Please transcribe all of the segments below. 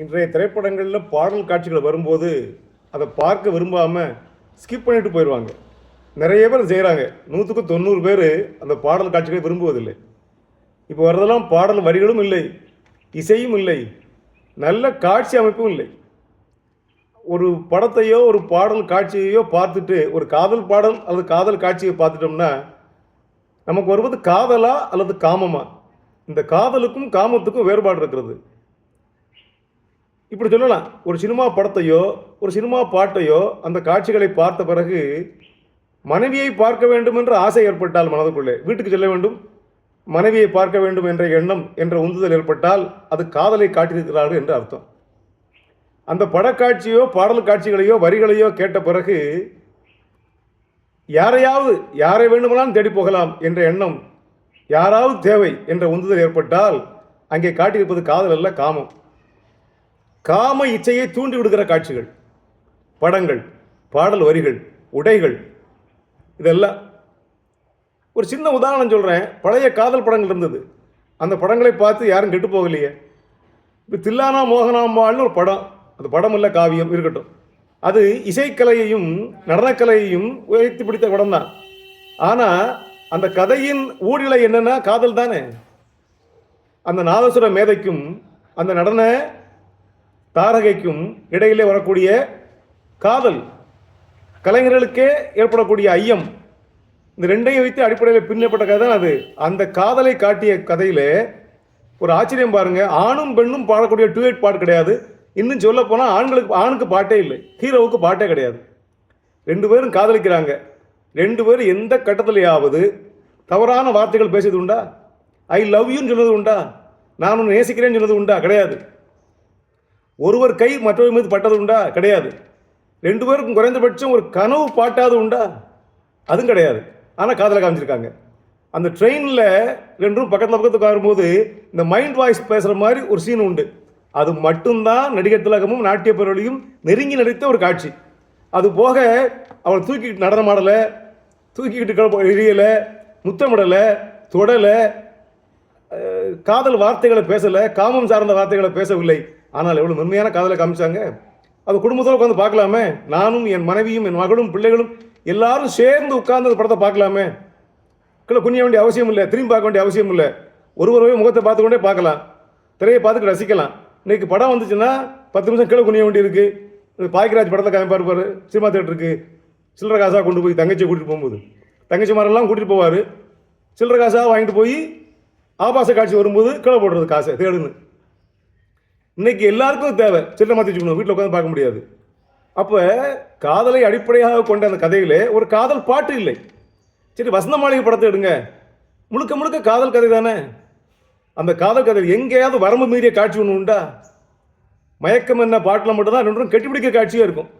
இன்றைய திரைப்படங்களில் பாடல் காட்சிகள் வரும்போது அதை பார்க்க விரும்பாமல் ஸ்கிப் பண்ணிட்டு போயிடுவாங்க நிறைய பேர் செய்கிறாங்க நூற்றுக்கு தொண்ணூறு பேர் அந்த பாடல் காட்சிகளை விரும்புவதில்லை. இப்போ வர்றதெல்லாம் பாடல் வரிகளும் இல்லை இசையும் இல்லை நல்ல காட்சி அமைப்பும் இல்லை. ஒரு படத்தையோ ஒரு பாடல் காட்சியையோ பார்த்துட்டு ஒரு காதல் பாடல் அல்லது காதல் காட்சியை பார்த்துட்டோம்னா நமக்கு வருவது காதலா அல்லது காமமா? இந்த காதலுக்கும் காமத்துக்கும் வேறுபாடு இருக்கிறது. இப்படி சொல்லலாம். ஒரு சினிமா படத்தையோ ஒரு சினிமா பாட்டையோ அந்த காட்சிகளை பார்த்த பிறகு மனைவியை பார்க்க வேண்டும் என்ற ஆசை ஏற்பட்டால் மனதுக்குள்ளே. வீட்டுக்கு செல்ல வேண்டும் மனைவியை பார்க்க வேண்டும் என்ற எண்ணம் என்ற உந்துதல் ஏற்பட்டால் அது காதலை காட்டியிருக்கிறார்கள் என்று அர்த்தம். அந்த படக்காட்சியோ பாடல் காட்சிகளையோ வரிகளையோ கேட்ட பிறகு யாரையாவது யாரை வேண்டுமானாலும் தேடி போகலாம் என்ற எண்ணம் யாராவது தேவை என்ற உந்துதல் ஏற்பட்டால் அங்கே காட்டியிருப்பது காதல் அல்ல காமம். காம இச்சையை தூண்டி விடுகிற காட்சிகள் படங்கள் பாடல் வரிகள் உடைகள் இதெல்லாம். ஒரு சின்ன உதாரணம் சொல்கிறேன் பழைய காதல் படங்கள் இருந்தது. அந்த படங்களை பார்த்து யாரும் கெட்டு போகலையே. இப்போ தில்லானா மோகனாம்பாள்னு ஒரு படம். அந்த படம் இல்லை காவியம் இருக்கட்டும். அது இசைக்கலையையும் நடனக்கலையையும் உயர்த்தி பிடித்த படம் தான் ஆனால் அந்த கதையின் ஊழிலை என்னென்னா காதல் தானே. அந்த நாதசுர மேதைக்கும் அந்த நடன தாரகைக்கும் இடையிலே வரக்கூடிய காதல் கலைஞர்களுக்கே ஏற்படக்கூடிய ஐயம் இந்த ரெண்டையும் வைத்து அடிப்படையில் பின்னப்பட்ட கதை தான் அது. அந்த காதலை காட்டிய கதையில் ஒரு ஆச்சரியம் பாருங்க. ஆணும் பெண்ணும் பாடக்கூடிய டூயட் பாட்டு கிடையாது. இன்னும் சொல்ல போனால் ஆண்களுக்கு ஆணுக்கு பாட்டே இல்லை. ஹீரோவுக்கு பாட்டே கிடையாது. ரெண்டு பேரும் காதலிக்கிறாங்க. ரெண்டு பேரும் எந்த கட்டத்திலேயாவது தவறான வார்த்தைகள் பேசியது உண்டா? ஐ லவ் யூன்னு சொன்னது உண்டா? நான் உன்னை நேசிக்கிறேன்னு சொன்னது உண்டா? கிடையாது. ஒருவர் கை மற்றவர் மீது பட்டது உண்டா? கிடையாது. ரெண்டு பேருக்கும் குறைந்தபட்சம் ஒரு கனவு பாட்டாவது உண்டா? அதுவும் கிடையாது. ஆனால் காதலை காமிச்சிருக்காங்க. அந்த ட்ரெயினில் ரெண்டும் பக்கத்தில் பக்கத்துக்கு வரும்போது இந்த மைண்ட் வாய்ஸ் பேசுகிற மாதிரி ஒரு சீன் உண்டு. அது மட்டும்தான் நடிகர் திலகமும் நாட்டிய பரவலியும் நெருங்கி நடித்த ஒரு காட்சி. அது போக அவள் தூக்கிக்கிட்டு நடனமாடலை தூக்கிக்கிட்டு எரியலை முத்தமிடலை தொடலை காதல் வார்த்தைகளை பேசலை காமம் சார்ந்த வார்த்தைகளை பேசவில்லை. ஆனால் எவ்வளோ மென்மையான காதலை காமிச்சாங்க? அது குடும்பத்தோடு உட்காந்து பார்க்கலாமே? நானும் என் மனைவியும் என் மகளும் பிள்ளைகளும் எல்லாரும் சேர்ந்து உட்கார்ந்து அந்த படத்தை பார்க்கலாமே? கீழே குனிய வேண்டிய அவசியம் இல்லை திரும்பி பார்க்க வேண்டிய அவசியம் இல்லை. ஒருவரவே முகத்தை பார்த்துக்கொண்டே பார்க்கலாம். திரையை பார்த்துட்டு ரசிக்கலாம். இன்றைக்கி படம் வந்துச்சுன்னா பத்து நிமிஷம் கீழே குனிய வேண்டியிருக்கு பாய்க்கராஜ் படத்தை காமிப்பார் பாரு சினிமா தேட்டருக்கு சில்லற காசாக கொண்டு போய் தங்கச்சியை கூட்டிகிட்டு போகும்போது. தங்கச்சி மாரெல்லாம் கூட்டிகிட்டு போவார். சில்லற காசாக வாங்கிட்டு போய் ஆபாச காட்சி வரும்போது கீழே போடுறது காசை தேடுன்னு. இன்னைக்கு எல்லாருக்கும் தேவை. சில்லறை மாற்றி வச்சுக்கணும். வீட்டில் உட்காந்து பார்க்க முடியாது. அப்போ காதலை அடிப்படையாக கொண்ட அந்த கதையிலே ஒரு காதல் பாட்டு இல்லை. சரி வசந்த மாளிகை படத்தை எடுங்க. முழுக்க முழுக்க காதல் கதை தானே. அந்த காதல் கதை எங்கேயாவது வரம்பு மீறிய காட்சி ஒன்று உண்டா? மயக்கம் என்ன பாட்டில் மட்டும்தான் ரெண்டும் கெட்டிப்பிடிக்கிற காட்சியாக இருக்கும்.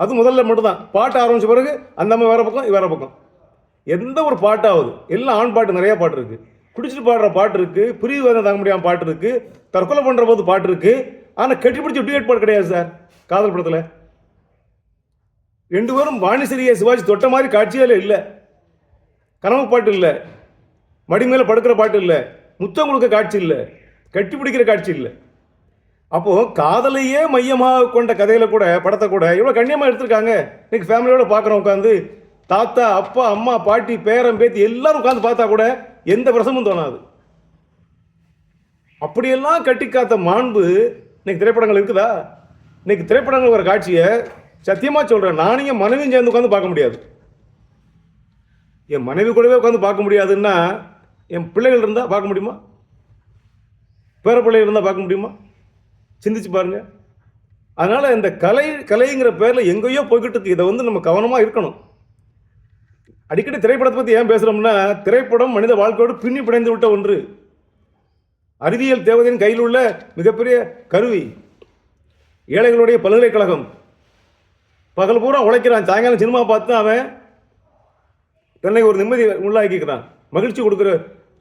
அது முதல்ல மட்டும்தான். பாட்டு ஆரம்பித்த பிறகு அந்த அம்மா வேறு பக்கம் வேறு பக்கம். எந்த ஒரு பாட்டாவது எல்லாம் ஆண் பாட்டு நிறையா பாட்டு இருக்குது குடிச்சிட்டு பாடுற பாட்டு இருக்கு பிரிவு வேதனை தாங்க முடியாமல் பாட்டு இருக்கு தற்கொலை பண்ணுற போது பாட்டு இருக்கு ஆனால் கட்டி பிடிச்சி டூயட் பாட்டு கிடையாது சார் காதல் படத்தில். ரெண்டு பேரும் வாணிசிறியை சிவாஜி தொட்ட மாதிரி காட்சியால் இல்லை. கனவு பாட்டு இல்லை. மடி மேலே படுக்கிற பாட்டு இல்லை. முத்தம் கொடுக்க காட்சி இல்லை. கட்டி பிடிக்கிற காட்சி இல்லை. அப்போ காதலையே மையமாக கொண்ட கதையில கூட படத்தை கூட இவ்வளோ கண்ணியமாக எடுத்திருக்காங்க. இன்னைக்கு ஃபேமிலியோட பார்க்குறோம் உட்காந்து தாத்தா அப்பா அம்மா பாட்டி பேரன் பேத்தி எல்லாரும் உட்காந்து பார்த்தா கூட எந்த பிரசமும் தோணாது. அப்படியெல்லாம் கட்டி காத்த மாண்பு இன்னைக்கு திரைப்படங்கள் இருக்குதா? இன்னைக்கு திரைப்படங்கள் வர காட்சியை சத்தியமாக சொல்கிறேன் நானும் மனைவியும் சேர்ந்து உட்காந்து பார்க்க முடியாது. என் மனைவி கூடவே உட்காந்து பார்க்க முடியாதுன்னா என் பிள்ளைகள் இருந்தால் பார்க்க முடியுமா? பேர பிள்ளைகள் இருந்தால் பார்க்க முடியுமா? சிந்திச்சு பாருங்க. அதனால் இந்த கலை கலைங்கிற பேரில் எங்கேயோ போய்கிட்டு இருக்கு. இதை வந்து நம்ம கவனமாக இருக்கணும். அடிக்கடி திரைப்படத்தை பற்றி ஏன் பேசுகிறோம்னா திரைப்படம் மனித வாழ்க்கையோடு பின்னி பிணைந்து விட்ட ஒன்று. அறிவியல் தேவதையின் கையில் உள்ள மிகப்பெரிய கருவி. ஏழைகளுடைய பல்கலைக்கழகம். பகல் பூரா உழைக்கிறான். சாயங்காலம் சினிமா பார்த்து அவன் தன்னை ஒரு நிம்மதி உள்ளாக்கிக்கிறான். மகிழ்ச்சி கொடுக்குற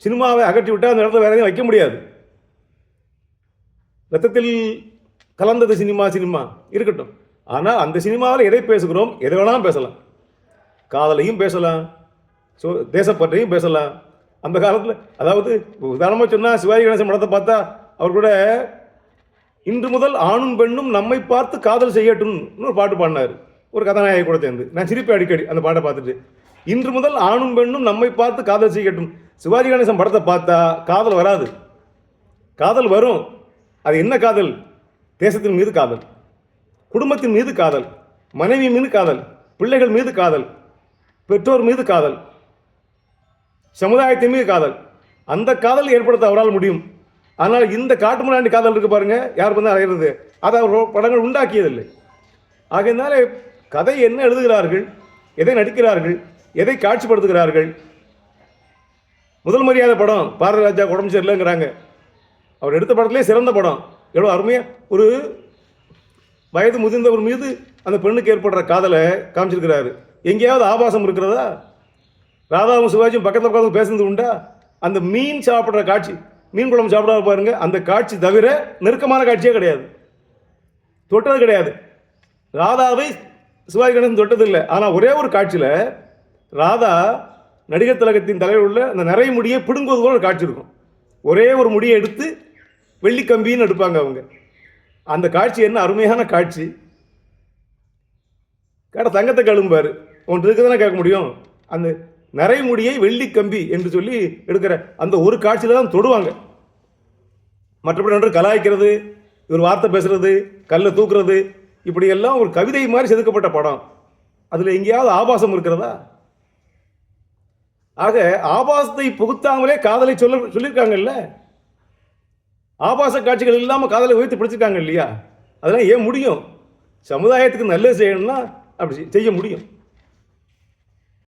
சினிமாவை அகற்றி விட்டால் அந்த இடத்துல வேற எதையும் வைக்க முடியாது. ரத்தத்தில் கலந்தது சினிமா சினிமா. இருக்கட்டும். ஆனால் அந்த சினிமாவில் எதை பேசுகிறோம்? எதை வேணாலும் பேசலாம். காதலையும் பேசலாம். ஸோ தேசப்பற்றையும் பேசலாம். அந்த காலத்தில் அதாவது உதாரணமாக சொன்னால் சிவாஜி கணேசன் படத்தை பார்த்தா அவர் கூட இன்று முதல் ஆணும் பெண்ணும் நம்மை பார்த்து காதல் செய்யட்டும்னு ஒரு பாட்டு பாடினார். ஒரு கதாநாயகி கூட சேர்ந்து. நான் சிரிப்பேன் அடிக்கடி அந்த பாட்டை பார்த்துட்டு. இன்று முதல் ஆணும் பெண்ணும் நம்மை பார்த்து காதல் செய்யட்டும். சிவாஜி கணேசன் படத்தை பார்த்தா காதல் வராது. காதல் வரும். அது என்ன காதல்? தேசத்தின் மீது காதல். குடும்பத்தின் மீது காதல். மனைவி மீது காதல். பிள்ளைகள் மீது காதல். பெற்றோர் மீது காதல் சமுதாயத்தின் மீது காதல். அந்த காதல் ஏற்படுத்த அவரால் முடியும். ஆனால் இந்த காட்டுமராண்டி காதல் இருக்கு பாருங்க யார் வந்து அறையிறது அதை அவர் படங்கள் உண்டாக்கியதில்லை. ஆகையினால கதை என்ன எழுதுகிறார்கள் எதை நடிக்கிறார்கள் எதை காட்சிப்படுத்துகிறார்கள்? முதல் மரியாதை படம் பாரதி ராஜா உடம்பு சரியில்லைங்கிறாங்க. அவர் எடுத்த படத்திலே சிறந்த படம். எவ்வளோ அருமையாக ஒரு வயது முதிர்ந்தவர் மீது அந்த பெண்ணுக்கு ஏற்படுற காதலை காமிச்சிருக்கிறாரு. எங்கேயாவது ஆபாசம் இருக்கிறதா? ராதாவும் சிவாஜியும் பக்கத்தில் உட்காந்து பேசுனது உண்டா? அந்த மீன் சாப்பிட்ற காட்சி மீன் குழம்பு சாப்பிடாத பாருங்க அந்த காட்சி தவிர நெருக்கமான காட்சியே கிடையாது. தொட்டது கிடையாது. ராதாவை சிவாஜி கணேசன் தொட்டது இல்லை. ஆனால் ஒரே ஒரு காட்சியில் ராதா நடிகர் திலகத்தின் தலைவர் உள்ள அந்த நிறைய முடியை பிடுங்குவது போல ஒரு காட்சி இருக்கும். ஒரே ஒரு முடியை எடுத்து வெள்ளி கம்பின்னு எடுப்பாங்க அவங்க. அந்த காட்சி என்ன அருமையான காட்சி. கேட்ட தங்கத்தை கழும்பார். உன்ட்டு இருக்கு தானே கேட்க முடியும். அந்த நிறைய முடியை வெள்ளி கம்பி என்று சொல்லி எடுக்கிற அந்த ஒரு காட்சியில் தான் தொடுவாங்க. மற்றபடி ஒன்று கலாய்க்கிறது இவர் வார்த்தை பேசுறது கல்லை தூக்குறது இப்படியெல்லாம் ஒரு கவிதை மாதிரி செதுக்கப்பட்ட படம். அதில் எங்கேயாவது ஆபாசம் இருக்கிறதா? ஆக ஆபாசத்தை புகுத்தாமலே காதலை சொல்ல சொல்லியிருக்காங்கல்ல? ஆபாச காட்சிகள் இல்லாமல் காதலை உயர்த்தி பிடிச்சிருக்காங்க இல்லையா? அதெல்லாம் ஏன் முடியும்? சமுதாயத்துக்கு நல்லது செய்யணும்னா அப்படி செய்ய முடியும்.